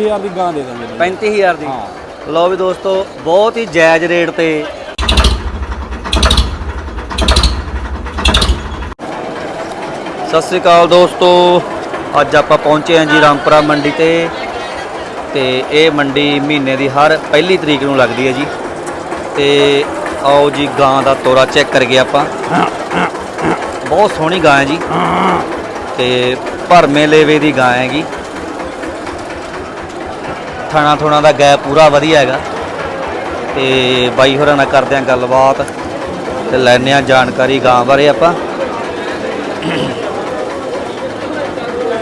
ਹਜ਼ਾਰ ਦੀ ਗਾਂ ਦੇ ਦਾਂਗੇ ਜੀ। 35000 ਦੀ। ਹਾਂ। ਲਓ ਵੀ ਦੋਸਤੋ ਬਹੁਤ ਹੀ ਜਾਇਜ਼ ਰੇਟ ਤੇ। ਸਤਿ ਸ੍ਰੀ ਅਕਾਲ ਦੋਸਤੋ ਅੱਜ ਆਪਾਂ ਪਹੁੰਚੇ ਹਾਂ ਜੀ ਰਾਮਪੁਰਾ ਮੰਡੀ ਤੇ। ਤੇ ਇਹ ਮੰਡੀ ਮਹੀਨੇ ਦੀ ਹਰ ਪਹਿਲੀ ਤਰੀਕ ਨੂੰ ਲੱਗਦੀ ਹੈ ਜੀ। ਤੇ ਆਓ ਜੀ ਗਾਂ ਦਾ ਤੋਰਾ ਚੈੱਕ ਕਰੀਏ ਆਪਾਂ। ਬਹੁਤ ਸੋਹਣੀ ਗਾਂ ਹੈ ਜੀ। ਤੇ ਭਰਮੇ ਲੇਵੇ ਦੀ ਗਾਂ ਹੈਗੀ ਥਾਣਾ ਥੁਣਾ ਦਾ ਗੈਪ ਪੂਰਾ ਵਧੀਆ ਹੈਗਾ। ਤੇ ਬਾਈ ਹੋਰਾਂ ਨਾਲ ਕਰਦੇ ਆਂ ਗੱਲਬਾਤ ਤੇ ਲੈਣੇ ਆ ਜਾਣਕਾਰੀ ਗਾਂ ਬਾਰੇ ਆਪਾਂ।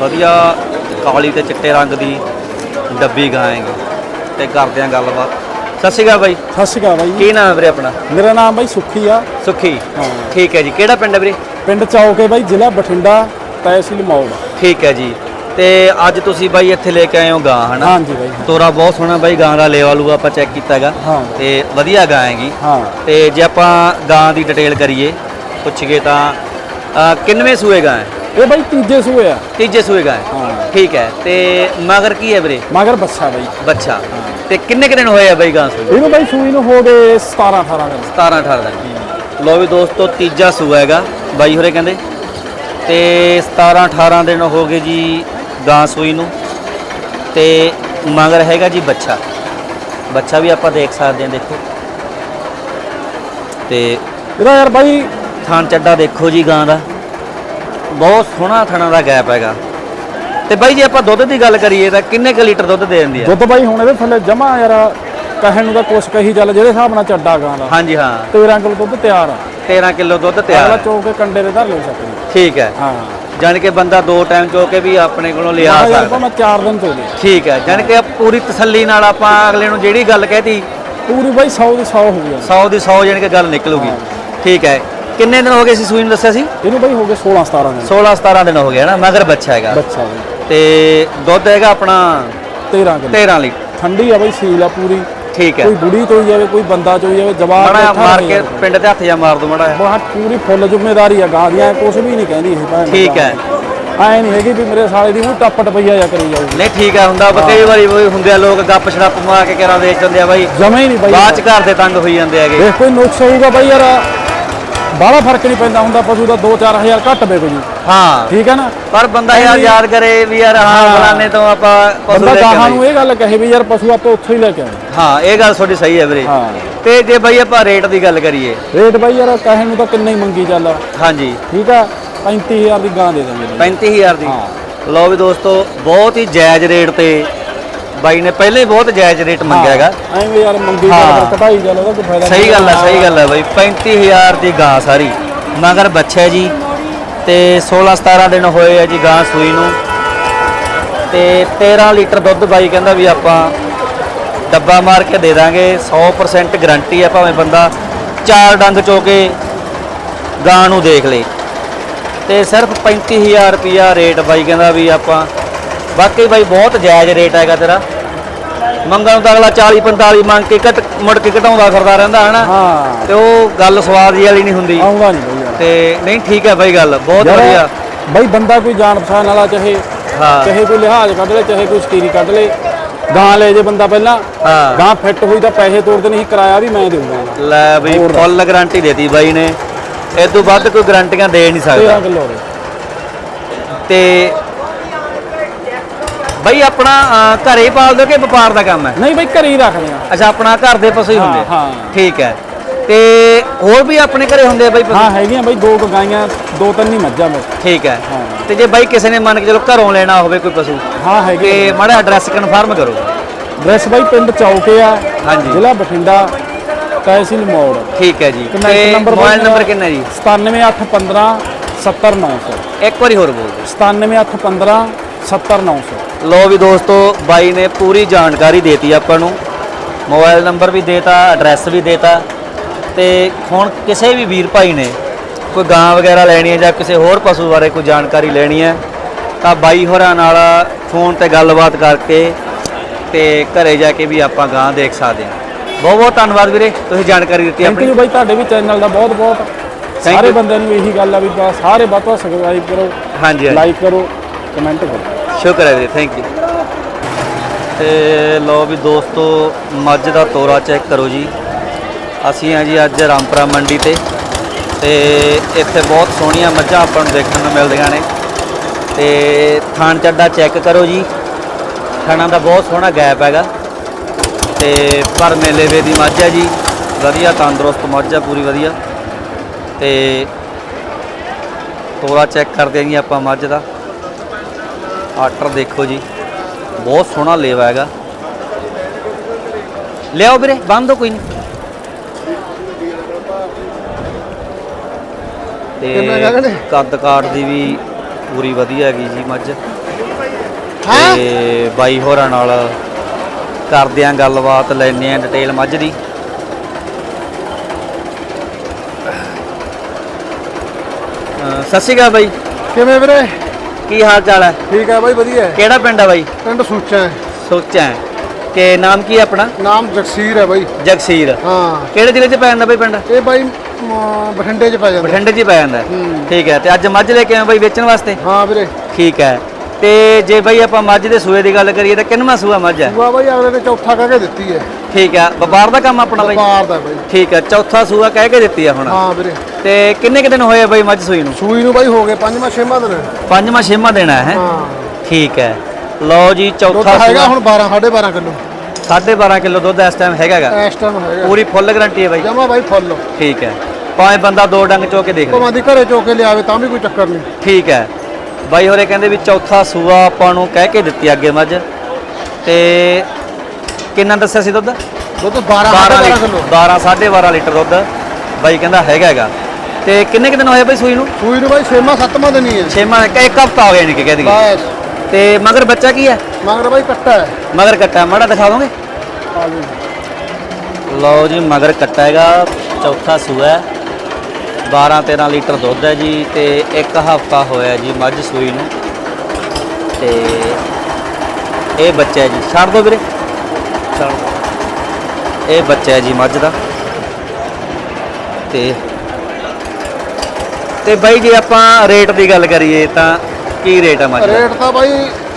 ਵਧੀਆ ਕਾਲੀ ਤੇ ਚਿੱਟੇ ਰੰਗ ਦੀ ਡੱਬੀ ਗਾਂ ਹੈਗੀ। ਤੇ ਕਰਦੇ ਆਂ ਗੱਲਬਾਤ। ਸਤਿ ਸ਼੍ਰੀ ਅਕਾਲ ਬਾਈ। ਸਤਿ ਸ਼੍ਰੀ ਅਕਾਲ ਬਾਈ ਕੀ ਨਾਮ ਹੈ ਵੀਰੇ ਆਪਣਾ? ਮੇਰਾ ਨਾਮ ਬਾਈ ਸੁੱਖੀ ਆ। ਸੁਖੀ। ਹਾਂ। ਠੀਕ ਹੈ ਜੀ। ਕਿਹੜਾ ਪਿੰਡ ਹੈ ਵੀਰੇ? ਪਿੰਡ ਚੌਕੇ ਬਾਈ ਜ਼ਿਲ੍ਹਾ ਬਠਿੰਡਾ ਤਹਿਸੀਲ ਮੌੜ। ਠੀਕ ਹੈ ਜੀ। ਤੇ ਅੱਜ ਤੁਸੀਂ ਬਾਈ ਇੱਥੇ ਲੈ ਕੇ ਆਏ ਹੋ ਗਾਂ ਹਨਾ? ਹਾਂਜੀ ਬਾਈ। ਤੋਰਾ ਬਹੁਤ ਸੋਹਣਾ ਬਾਈ ਗਾਂ ਦਾ ਲੇਵਾ ਲੂਆ ਆਪਾਂ ਚੈੱਕ ਕੀਤਾ ਹੈਗਾ। ਹਾਂ। ਤੇ ਵਧੀਆ ਗਾਂ ਹੈਗੀ। ਹਾਂ। ਤੇ ਜੇ ਆਪਾਂ ਗਾਂ ਦੀ ਡਿਟੇਲ ਕਰੀਏ ਪੁੱਛੀਏ ਤਾਂ ਕਿੰਨਵੇਂ ਸੂਏ ਗਾਂ ਹੈ? ਇਹ ਬਾਈ ਤੀਜੇ ਸੂਏ ਆ। ਤੀਜੇ ਸੂਏ ਗਾਂ ਹੈ। ਹਾਂ। ਠੀਕ ਹੈ। ਤੇ ਮਗਰ ਕੀ ਹੈ ਵੀਰੇ? ਮਗਰ ਬੱਚਾ ਬਾਈ। ਬੱਚਾ ਤੇ ਕਿੰਨੇ ਕੁ ਦਿਨ ਹੋਏ ਆ ਬਾਈ ਗਾਂ ਸੂਈ ਇਹਨੂੰ ਬਾਈ ਸੂਈ ਨੂੰ ਹੋ ਗਏ 17 18 ਦਿਨ। 17 18 ਦਿਨ। ਲੋ ਵੀ ਦੋਸਤੋ ਤੀਜਾ ਸੂਆ ਹੈਗਾ। ਬਾਈ ਹੋਰੇ ਕਹਿੰਦੇ। ਤੇ 17 18 ਦਿਨ ਹੋ ਗਏ ਜੀ ਗਾਂ ਸੂਈ ਨੂੰ ਤੇ ਮਗਰ ਹੈਗਾ ਜੀ ਬੱਚਾ। ਬੱਚਾ ਵੀ ਆਪਾਂ ਦੇਖ ਸਕਦੇ ਹਾਂ ਦੇਖੋ। ਤੇ ਇਹਦਾ ਯਾਰ ਬਾਈ ਥਣ ਚੱਡਾ ਦੇਖੋ ਜੀ ਗਾਂ ਦਾ। ਬਹੁਤ ਸੋਹਣਾ ਥਣਾ ਦਾ ਗੈਪ ਹੈਗਾ। ਤੇ ਬਾਈ ਜੇ ਆਪਾਂ ਦੁੱਧ ਦੀ ਗੱਲ ਕਰੀਏ ਤਾਂ ਕਿੰਨੇ ਕੁ ਲੀਟਰ ਦੁੱਧ ਦੇ ਦਿੰਦੀ ਆ? ਦੁੱਧ ਬਾਈ ਹੁਣ ਇਹਦੇ ਥੱਲੇ ਜਮਾ ਯਾਰ ਕਹਿਣ ਨੂੰ ਤਾਂ ਕੁਛ ਕਹੀ ਚੱਲ ਜਿਹੜੇ ਹਿਸਾਬ ਨਾਲ ਚੱਡਾ ਗਾਂ ਦਾ। ਹਾਂਜੀ ਹਾਂ। 13 ਕਿਲੋ ਦੁੱਧ ਤਿਆਰ ਆ। 13 ਕਿਲੋ ਦੁੱਧ ਅਗਲਾ ਤਿਆਰ ਹੈ। ਚੋਕੇ ਕੰਡੇ ਦੇ ਧਰ ਲੈ ਸਕਦੇ ਠੀਕ ਹੈ। ਹਾਂ। ਜਾਣ ਕੇ ਬੰਦਾ ਦੋ ਟਾਈਮ ਚੋ ਕੇ ਵੀ ਆਪਣੇ ਕੋਲੋਂ ਲਿਆ ਸਕਦਾ। ਮੈਂ 4 ਦਿਨ ਤੋਂ ਲਈ ਠੀਕ ਹੈ ਜਾਣ ਕੇ ਪੂਰੀ ਤਸੱਲੀ ਨਾਲ ਆਪਾਂ ਅਗਲੇ ਨੂੰ ਜਿਹੜੀ ਗੱਲ ਕਹਿਤੀ ਪੂਰੀ ਬਾਈ 100 ਦੀ 100 ਹੋ ਗਈ 100 ਦੀ 100 ਜਾਣ ਕੇ ਗੱਲ ਨਿਕਲੂਗੀ। ਠੀਕ ਹੈ ਕਿੰਨੇ ਦਿਨ ਹੋ ਗਏ ਸੀ ਸੂਈ ਨੂੰ ਦੱਸਿਆ ਸੀ? ਇਹਨੂੰ ਬਾਈ ਹੋ ਗਏ 16 17 ਦਿਨ। 16 17 ਦਿਨ ਹੋ ਗਏ ਨਾ ਮਗਰ ਬੱਚਾ ਹੈਗਾ। ਬੱਚਾ ਬਾਈ ਤੇ ਦੁੱਧ ਹੈਗਾ ਆਪਣਾ 13 ਕਿਲੋ। 13 ਲੀਟਰ। ਠੰਡੀ ਆ ਬਾਈ ਸੀਲ ਆ ਪੂਰੀ। ਠੀਕ ਹੈ। ਕੋਈ ਬੁੜੀ ਤੋਂ ਜਾਵੇ ਕੋਈ ਬੰਦਾ ਤੋਂ ਜਾਵੇ ਜਵਾਬ ਮੜਾ ਮਾਰ ਕੇ ਪਿੰਡ ਤੇ ਹੱਥ ਜਾ ਮਾਰ ਦੋ ਮੜਾ ਬਹੁਤ ਪੂਰੀ ਫੁੱਲ ਜ਼ਿੰਮੇਵਾਰੀ ਆ ਗਾਂ ਦੀਆਂ ਕੁਝ ਵੀ ਨਹੀਂ ਕਹਿੰਦੀ ਇਹ ਭੈਣ ਠੀਕ ਹੈ। ਐ ਨਹੀਂ ਹੈਗੀ ਵੀ ਮੇਰੇ ਸਾਲੇ ਦੀ ਮੂੰਹ ਟੱਪ ਟਪਈਆ ਜਾ ਕਰੀ ਜਾਊਗੀ। ਨਹੀਂ ਠੀਕ ਹੈ ਹੁੰਦਾ ਕਈ ਵਾਰੀ ਉਹ ਹੁੰਦੇ ਆ ਲੋਕ ਗੱਪ ਛੜੱਪ ਮਾਰ ਕੇ ਕਿਹੜਾ ਵੇਚ ਦਿੰਦੇ ਆ ਬਾਈ। ਜਮੇ ਹੀ ਨਹੀਂ ਬਾਈ। ਬਾਅਦ ਚ ਘਰ ਦੇ ਤੰਗ ਹੋਈ ਜਾਂਦੇ ਹੈਗੇ। ਦੇਖ ਕੋਈ ਨੁਕਸ ਹੋਊਗਾ ਬਾਈ ਯਾਰ ਬਾਹਲਾ ਫ਼ਰਕ ਨਹੀਂ ਪੈਂਦਾ ਹੁੰਦਾ ਪਸ਼ੂ ਦਾ 2-4000 ਘੱਟ ਵੇਚੋ ਜੀ ਹਾਂ। ਠੀਕ ਹੈ ਨਾ? ਪਰ ਬੰਦਾ ਯਾਰ ਯਾਦ ਕਰੇ ਵੀ ਯਾਰ ਹਾਂ। ਫਲਾਣੇ ਤੋਂ ਆਪਾਂ ਪਸ਼ੂ ਬੰਦਾ ਲੈ ਕੇ ਆਏ। ਨੂੰ ਇਹ ਗੱਲ ਕਹੇ ਵੀ ਯਾਰ ਪਸ਼ੂ ਆਪਾਂ ਉੱਥੋਂ ਹੀ ਲੈ ਕੇ ਆਏ। ਹਾਂ ਇਹ ਗੱਲ ਤੁਹਾਡੀ ਸਹੀ ਹੈ ਵੀਰੇ। ਹਾਂ। ਤੇ ਜੇ ਬਾਈ ਆਪਾਂ ਰੇਟ ਦੀ ਗੱਲ ਕਰੀਏ। ਰੇਟ ਬਾਈ ਯਾਰ ਕਹੇ ਨੂੰ ਤਾਂ ਕਿੰਨੇ ਹੀ ਮੰਗੀ ਚੱਲ। ਹਾਂਜੀ। ਠੀਕ ਆ? 35000 ਦੀ ਗਾਂ ਦੇ ਦਾਂਗੇ ਜੀ। 35000 ਦੀ। ਲਓ ਵੀ ਦੋਸਤੋ ਬਹੁਤ ਹੀ ਜਾਇਜ਼ ਰੇਟ ਤੇ ਬਾਈ ਨੇ ਪਹਿਲੇ ਹੀ ਬਹੁਤ ਜਾਇਜ਼ ਰੇਟ ਮੰਗਿਆ ਹੈਗਾ। ਐਵੇਂ ਯਾਰ ਮੰਗੀ। ਚੱਲ ਕਢਾਈ ਚੱਲ ਉਹਦਾ ਕੋਈ ਫਾਇਦਾ ਸਹੀ ਗੱਲ ਹੈ ਸਹੀ ਗੱਲ ਹੈ ਬਾਈ। 35000 ਦੀ ਗਾਂ ਸਾਰੀ। ਮਗਰ ਬੱਚਾ ਜੀ। ਤੇ 16 17 ਦਿਨ ਹੋਏ ਆ ਜੀ ਗਾਂ ਸੂਈ ਨੂੰ। ਤੇ 13 ਲੀਟਰ ਦੁੱਧ ਬਾਈ ਕਹਿੰਦਾ ਵੀ ਆਪਾਂ ਡੱਬਾ ਮਾਰ ਕੇ ਦੇ ਦਾਂਗੇ। 100% ਗਾਰੰਟੀ ਹੈ ਭਾਵੇਂ ਬੰਦਾ ਚਾਰ ਡੰਗ ਚੋ ਕੇ ਗਾਂ ਨੂੰ ਦੇਖ ਲੇ। ਤੇ ਸਿਰਫ 35000 ਰੁਪਿਆ ਰੇਟ ਬਾਈ ਕਹਿੰਦਾ ਵੀ ਆਪਾਂ ਵਾਕਈ ਬਾਈ ਬਹੁਤ ਜਾਇਜ਼ ਰੇਟ ਹੈਗਾ ਤੇਰਾ। ਮੰਗਣ ਨੂੰ ਤਾਂ ਅਗਲਾ 40 45 ਮੰਗ ਕੇ ਘਟ ਮੁੜ ਕੇ ਘਟਾਉਂਦਾ ਫਿਰਦਾ ਰਹਿੰਦਾ ਹਨਾ? ਹਾਂ। ਤੇ ਉਹ ਗੱਲ ਸਵਾਦ ਜੀ ਵਾਲੀ ਨਹੀਂ ਹੁੰਦੀ। ਆਉਂਦਾ ਨਹੀਂ ਬਾਈ ਯਾਰ। ਤੇ ਨਹੀਂ ਠੀਕ ਹੈ ਬਾਈ ਗੱਲ। ਬਹੁਤ ਯਾਰ, ਵਧੀਆ। ਬਾਈ ਬੰਦਾ ਕੋਈ ਜਾਣ ਪਛਾਣ ਵਾਲਾ ਚਾਹੇ ਹਾਂ। ਚਾਹੇ ਕੋਈ ਲਿਹਾਜ਼ ਕੱਢ ਲੈ ਚਾਹੇ ਕੋਈ ਸਕੀਰੀ ਕੱਢ ਲੈ ਗਾਂ ਲੈ ਜੇ ਬੰਦਾ ਪਹਿਲਾਂ। ਹਾਂ। ਗਾਂ ਫਿੱਟ ਹੋਈ ਤਾਂ ਪੈਸੇ ਤੋੜਦੇ ਨਹੀਂ ਕਿਰਾਇਆ ਵੀ ਮੈਂ ਦੇਊਂਗਾ ਲੈ ਬਈ। ਫੁੱਲ ਗਾਰੰਟੀ ਦੇਤੀ ਬਾਈ ਨੇ। ਇਹ ਤੋਂ ਵੱਧ ਕੋਈ ਗਾਰੰਟੀਆਂ ਦੇ ਨਹੀਂ 13 ਸਕਦਾ ਕਿਲੋ ਦੇ। ਤੇ ਬਾਈ ਆਪਣਾ ਅਹ, ਘਰੇ ਹੀ ਪਾਲ ਦੋ ਕਿ ਵਪਾਰ ਦਾ ਕੰਮ ਹੈ? ਨਹੀਂ ਬਾਈ ਘਰੇ ਹੀ ਰੱਖਦੇ ਆ ਅੱਛਾ ਆਪਣਾ ਘਰ ਦੇ ਪਸ਼ੂ ਹੀ ਹਾਂ, ਹੁੰਦੇ। ਹਾਂ। ਠੀਕ ਹੈ। ਤੇ ਹੋਰ ਵੀ ਆਪਣੇ ਘਰੇ ਹੁੰਦੇ ਆ ਬਾਈ ਪਸ਼ੂ? ਹਾਂ ਹੈਗੀਆਂ ਬਾਈ ਦੋ ਕੁ ਗਾਈਆਂ ਦੋ ਤਿੰਨ ਹੀ ਮੱਝਾਂ ਮੇਰੇ ਠੀਕ ਹੈ। ਹਾਂ। ਤੇ ਜੇ ਬਾਈ ਕਿਸੇ ਨੇ ਮੰਨ ਕੇ ਚਲੋ ਘਰੋਂ ਲੈਣਾ ਹੋਵੇ ਕੋਈ ਪਸ਼ੂ? ਹਾਂ ਹੈਗੇ ਤੇ ਮਾੜਾ ਐਡਰੈਸ ਕਨਫਰਮ ਕਰੋ। ਡਰੈਸ ਬਾਈ ਪਿੰਡ ਚੌਕੇ ਆ ਹਾਂਜੀ। ਜ਼ਿਲ੍ਹਾ ਬਠਿੰਡਾ ਤਹਿਸੀਲ ਮੌੜ। ਠੀਕ ਹੈ ਜੀ। ਤੇ ਮੋਬਾਈਲ ਬਾਈ ਨੰਬਰ ਕਿੰਨਾ ਜੀ? 97815 70900 ਇੱਕ ਵਾਰੀ ਹੋਰ ਬੋਲ ਦਿਓ। 97815 70900 ਲੋ ਵੀ ਦੋਸਤੋ ਬਾਈ ਨੇ ਪੂਰੀ ਜਾਣਕਾਰੀ ਦੇਤੀ ਆਪਾਂ ਨੂੰ। ਮੋਬਾਈਲ ਨੰਬਰ ਵੀ ਦੇਤਾ ਐਡਰੈਸ ਵੀ ਦੇਤਾ। ਤੇ ਹੁਣ ਕਿਸੇ ਵੀ ਵੀਰ ਭਾਈ ਨੇ ਕੋਈ ਗਾਂ ਵਗੈਰਾ ਲੈਣੀ ਹੈ ਜਾਂ ਕਿਸੇ ਹੋਰ ਪਸ਼ੂ ਬਾਰੇ ਕੋਈ ਜਾਣਕਾਰੀ ਲੈਣੀ ਹੈ ਤਾਂ ਬਾਈ ਹੋਰਾਂ ਨਾਲ ਫੋਨ ਤੇ ਗੱਲਬਾਤ ਕਰਕੇ ਤੇ ਘਰੇ ਜਾ ਕੇ ਵੀ ਆਪਾਂ ਗਾਂ ਦੇਖ ਸਕਦੇ ਹਾਂ। ਬਹੁਤ ਬਹੁਤ ਧੰਨਵਾਦ ਵੀਰੇ ਤੁਸੀਂ ਜਾਣਕਾਰੀ ਦਿੱਤੀ ਥੈਂਕ ਆਪਣੀ। ਯੂ ਬਾਈ ਤੁਹਾਡੇ ਵੀ ਚੈਨਲ ਦਾ ਬਹੁਤ ਬਹੁਤ। Thank ਸਾਰੇ you. ਬੰਦਿਆਂ ਨੂੰ ਇਹੀ ਗੱਲ ਆ ਵੀ ਬਸ ਸਾਰੇ ਵੱਧ ਤੋਂ ਸਬਸਕ੍ਰਾਈਬ ਕਰੋ ਹਾਂਜੀ ਹਾਂਜੀ। ਲਾਈਕ ਕਰੋ ਕਮੈਂਟ ਕਰੋ। ਸ਼ੁਕਰ ਹੈ ਵੀਰੇ ਥੈਂਕ ਯੂ ਤੇ ਲੋ ਵੀ ਦੋਸਤੋ ਮੱਝ ਦਾ ਤੋਰਾ ਚੈੱਕ ਕਰੋ ਜੀ। ਅਸੀਂ ਆ ਜੀ ਅੱਜ ਰਾਮਪੁਰਾ ਮੰਡੀ ਤੇ ਤੇ ਇੱਥੇ ਬਹੁਤ ਸੋਹਣੀਆਂ ਮੱਝਾਂ ਆਪਾਂ ਨੂੰ ਦੇਖਣ ਨੂੰ ਮਿਲਦੀਆਂ ਨੇ। ਤੇ ਥਾਣ ਚੱਡਾ ਚੈੱਕ ਕਰੋ ਜੀ। ਥਾਣਾ ਦਾ ਬਹੁਤ ਸੋਹਣਾ ਗੈਪ ਹੈਗਾ। ਤੇ ਪਰ ਮੇਲੇ ਵੇ ਦੀ ਮੱਝ ਹੈ ਜੀ। ਵਧੀਆ ਤੰਦਰੁਸਤ ਮੱਝ ਹੈ ਪੂਰੀ ਵਧੀਆ। ਤੇ ਤੋਰਾ ਚੈੱਕ ਕਰਦੇ ਹਾਂ ਜੀ ਆਪਾਂ ਮੱਝ ਦਾ। ਆਰਡਰ ਦੇਖੋ ਜੀ। ਬਹੁਤ ਸੋਹਣਾ ਲੇਵਾ ਹੈਗਾ। ਲਿਆਓ ਵੀਰੇ ਬੰਦ ਦੋ ਕੋਈ ਨਹੀਂ। ਤੇ? ਕੱਦ ਕਾਠ ਦੀ ਵੀ ਪੂਰੀ ਵਧੀਆ ਹੈਗੀ ਜੀ ਮੱਝ। ਤੇ ਬਾਈ ਹੋਰਾਂ ਨਾਲ ਕਰਦੇ ਆਂ ਗੱਲਬਾਤ ਲੈਣੇ ਆਂ ਡਿਟੇਲ ਮੱਝ ਦੀ। ਸਤਿ ਸ਼੍ਰੀ ਅਕਾਲ ਬਾਈ। ਕਿਵੇਂ ਵੀਰੇ? ਕੀ ਹਾਲ ਚਾਲ ਹੈ? ਠੀਕ ਹੈ ਬਾਈ ਵਧੀਆ ਹੈ। ਕਿਹੜਾ ਪਿੰਡ ਹੈ ਬਾਈ? ਪਿੰਡ ਸੂਚਾ ਹੈ। ਸੋਚਾਂ ਹੈ। ਕਿ ਨਾਮ ਕੀ ਹੈ ਆਪਣਾ? ਨਾਮ ਜਗਸੀਰ ਹੈ ਬਾਈ। ਜਗਸੀਰ। ਹਾਂ। ਕਿਹੜੇ ਜ਼ਿਲ੍ਹੇ 'ਚ ਪੈ ਜਾਂਦਾ ਬਾਈ ਪਿੰਡ? ਇਹ ਬਾਈ ਬਠਿੰਡੇ ਚ ਪੈ ਜਾਂਦਾ। ਬਠਿੰਡੇ 'ਚ ਹੀ ਪੈ ਜਾਂਦਾ। ਹੈ। ਠੀਕ ਹੈ ਤੇ ਅੱਜ ਮੱਝ ਲੈ ਕੇ ਆਏ ਹੋ ਬਾਈ ਵੇਚਣ ਵਾਸਤੇ? ਹਾਂ ਵੀਰੇ। ਠੀਕ ਹੈ ਤੇ ਜੇ ਬਾਈ ਆਪਾਂ ਮੱਝ ਦੇ ਸੂਏ ਦੀ ਗੱਲ ਕਰੀਏ ਤਾਂ ਕਿੰਨਵਾਂ ਸੂਆ ਮੱਝ ਹੈ? ਸੂਆ ਬਾਈ ਅਗਲੇ ਨੇ ਚੌਥਾ ਕਹਿ ਕੇ ਦਿੱਤੀ ਹੈ। ਠੀਕ ਹੈ ਵਪਾਰ ਦਾ ਕੰਮ ਆਪਣਾ ਬਾਈ? ਵਪਾਰ ਦਾ ਬਾਈ। ਠੀਕ ਹੈ ਚੌਥਾ ਸੂਆ ਕਹਿ ਕੇ ਦਿੱਤੀ ਆ ਹੁਣ। ਹਾਂ ਵੀਰੇ। ਤੇ ਕਿੰਨੇ ਕੁ ਦਿਨ ਹੋਏ ਆ ਬਾਈ ਮੱਝ ਸੂਈ ਨੂੰ? ਸੂਈ ਨੂੰ ਬਾਈ ਹੋ ਗਏ ਪੰਜਵਾਂ ਛੇਵਾਂ ਦਿਨ। ਪੰਜਵਾਂ ਛੇਵਾਂ ਦੇਣਾ ਹੈ ਹਾਂ? ਠੀਕ ਹੈ। ਲਓ ਜੀ ਦੁੱਧ ਚੌਥਾ ਹੈਗਾ ਸੂਆ। ਹੁਣ 12 12.5 ਕਿਲੋ। 12.5 ਕਿਲੋ ਦੁੱਧ ਇਸ ਟਾਈਮ ਹੈਗਾਗਾ। ਇਸ ਟਾਈਮ ਹੈਗਾ। ਪੂਰੀ ਫੁੱਲ ਗਾਰੰਟੀ ਹੈ ਬਾਈ। ਜਮਾ ਬਾਈ ਫੁੱਲ। ਠੀਕ ਹੈ। ਭਾਵੇਂ ਬੰਦਾ ਦੋ ਡੰਗ ਚੋ ਕੇ ਦੇਖ ਲੇ ਭਾਵੇਂ ਦੀ ਘਰੇ ਚੋ ਕੇ ਲਿਆਵੇ ਤਾਂ ਵੀ ਕੋਈ ਚੱਕਰ ਨਹੀਂ। ਠੀਕ ਹੈ। ਬਾਈ ਹੋਰੇ ਕਹਿੰਦੇ ਵੀ ਚੌਥਾ ਸੂਆ ਆਪਾਂ ਨੂੰ ਕਹਿ ਕੇ ਦਿੱਤੀ ਅੱਗੇ ਮੱਝ। ਤੇ ਕਿੰਨਾ ਦੱਸਿਆ ਸੀ ਦੁੱਧ? ਦੁੱਧ 12 12 12 ਲੀਟਰ ਕਿਲੋ। 12 12.5 ਲੀਟਰ ਦੁੱਧ ਬਾਈ ਕਹਿੰਦਾ ਹੈਗਾ ਹੈਗਾ। ਤੇ ਕਿੰਨੇ ਕੁ ਦਿਨ ਹੋਏ ਬਾਈ ਸੂਈ ਨੂੰ? ਸੂਈ ਨੂੰ ਬਾਈ ਛੇਵਾਂ ਸੱਤਵਾਂ ਦਿਨ ਹੀ ਹੈ। ਛੇਵਾਂ ਇੱਕ ਇੱਕ ਹਫਤਾ ਹੋ ਗਿਆ ਨਹੀਂ ਕਿ ਕਹਿ ਦਈਏ। ਤੇ ਮਗਰ ਬੱਚਾ ਕੀ ਹੈ? ਮਗਰ ਬਾਈ ਕੱਟਾ ਹੈ। ਮਗਰ ਕੱਟਾ ਮਾੜਾ ਦਿਖਾ ਦੋਗੇ? ਲਓ ਜੀ ਮਗਰ ਕੱਟਾ ਹੈਗਾ। ਚੌਥਾ ਸੂਆ ਹੈ। 12 13 ਲੀਟਰ ਦੁੱਧ ਹੈ ਜੀ ਤੇ ਇੱਕ ਹਫਤਾ ਹੋਇਆ ਜੀ ਮੱਝ ਸੂਈ ਨੂੰ। ਤੇ ਇਹ ਬੱਚਾ ਹੈ ਜੀ। ਛੱਡ ਦਿਓ ਵੀਰੇ। ਛੱਡ। ਇਹ ਬੱਚਾ ਹੈ ਜੀ ਮੱਝ ਦਾ। ਤੇ ਤੇ ਬਾਈ ਜੇ ਆਪਾਂ ਰੇਟ ਦੀ ਗੱਲ ਕਰੀਏ ਤਾਂ ਕੀ ਰੇਟ ਹੈ ਮੱਝ ਦਾ? ਰੇਟ ਤਾਂ ਬਾਈ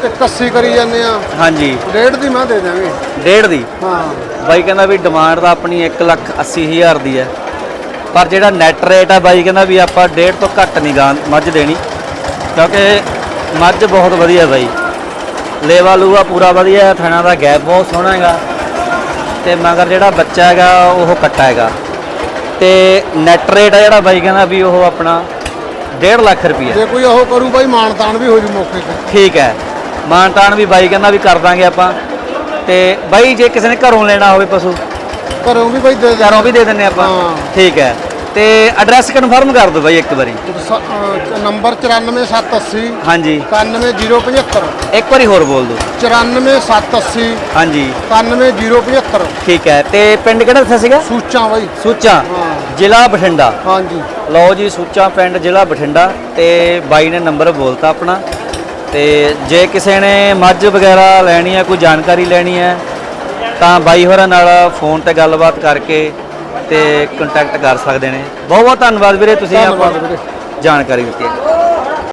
81 ਕਰੀ ਜਾਂਦੇ ਆ। ਹਾਂਜੀ। ਰੇਟ ਦੀ ਮੈਂ ਦੇ ਦਾਂਗੇ ਡੇਢ ਦੀ? ਹਾਂ। ਬਾਈ ਕਹਿੰਦਾ ਵੀ ਡਿਮਾਂਡ ਤਾਂ ਆਪਣੀ 1 ਲੱਖ 80 ਹਜ਼ਾਰ ਦੀ ਹੈ। ਪਰ ਜਿਹੜਾ ਨੈਟ ਰੇਟ ਹੈ ਬਾਈ ਕਹਿੰਦਾ ਵੀ ਆਪਾਂ ਡੇਢ ਤੋਂ ਘੱਟ ਨਹੀਂ ਗਾਂ ਮੱਝ ਦੇਣੀ। ਕਿਉਂਕਿ ਮੱਝ ਬਹੁਤ ਵਧੀਆ ਬਾਈ। ਲੇਵਾ ਲੂਆ ਪੂਰਾ ਵਧੀਆ ਥਣਾ ਦਾ ਗੈਪ ਬਹੁਤ ਸੋਹਣਾ ਹੈਗਾ। ਤੇ ਮਗਰ ਜਿਹੜਾ ਬੱਚਾ ਹੈਗਾ ਉਹ ਕੱਟਾ ਹੈਗਾ। ਤੇ ਨੈਟ ਰੇਟ ਹੈ ਜਿਹੜਾ ਬਾਈ ਕਹਿੰਦਾ ਵੀ ਉਹ ਆਪਣਾ 1.5 ਲੱਖ ਰੁਪਈਆ। ਜੇ ਕੋਈ ਉਹ ਕਰੂ ਬਾਈ ਮਾਨ ਤਾਨ ਵੀ ਹੋ ਜੂ ਮੌਕੇ ਤੇ। ਠੀਕ ਹੈ। ਮਾਨਤਾਨ ਵੀ ਬਾਈ ਕਹਿੰਦਾ ਵੀ ਕਰ ਦਾਂਗੇ ਆਪਾਂ। ਤੇ ਬਾਈ ਜੇ ਕਿਸੇ ਨੇ ਘਰੋਂ ਲੈਣਾ ਹੋਵੇ ਪਸ਼ੂ ਘਰੋਂ ਵੀ ਬਾਈ ਦੇ ਘਰੋਂ ਵੀ ਦੇ ਦਿੰਨੇ ਆਪਾਂ। ਠੀਕ ਹੈ। ਤੇ ਐਡਰੈਸ ਕਨਫਰਮ ਕਰ ਦਿਓ ਬਾਈ ਇੱਕ ਵਾਰੀ। ਨੰਬਰ 94780 ਹਾਂਜੀ। 91075 ਇੱਕ ਵਾਰੀ ਹੋਰ ਬੋਲ ਦਿਓ। 94780 ਹਾਂਜੀ। 91075 ਠੀਕ ਹੈ ਤੇ ਪਿੰਡ ਕਿਹੜਾ ਦੱਸਿਆ ਸੀਗਾ? ਸੂਚਾਂ ਬਾਈ। ਸੂਚਾ। ਜ਼ਿਲ੍ਹਾ ਬਠਿੰਡਾ। ਹਾਂਜੀ। ਲਓ ਜੀ ਸੂਚਾ ਪਿੰਡ ਜ਼ਿਲ੍ਹਾ ਬਠਿੰਡਾ। ਤੇ ਬਾਈ ਨੇ ਨੰਬਰ ਬੋਲਤਾ ਆਪਣਾ। ਤੇ ਜੇ ਕਿਸੇ ਨੇ ਮੱਝ ਵਗੈਰਾ ਲੈਣੀ ਹੈ ਕੋਈ ਜਾਣਕਾਰੀ ਲੈਣੀ ਹੈ ਤਾਂ ਬਾਈ ਹੋਰਾਂ ਨਾਲ ਫੋਨ ਤੇ ਗੱਲਬਾਤ ਕਰਕੇ ਤੇ ਕੰਟੈਕਟ ਕਰ ਸਕਦੇ ਨੇ। ਬਹੁਤ ਬਹੁਤ ਧੰਨਵਾਦ ਵੀਰੇ ਤੁਸੀਂ ਆਪਾਂ ਧੰਨਵਾਦ ਵੀਰੇ। ਜਾਣਕਾਰੀ ਦਿੱਤੀ ਹੈ।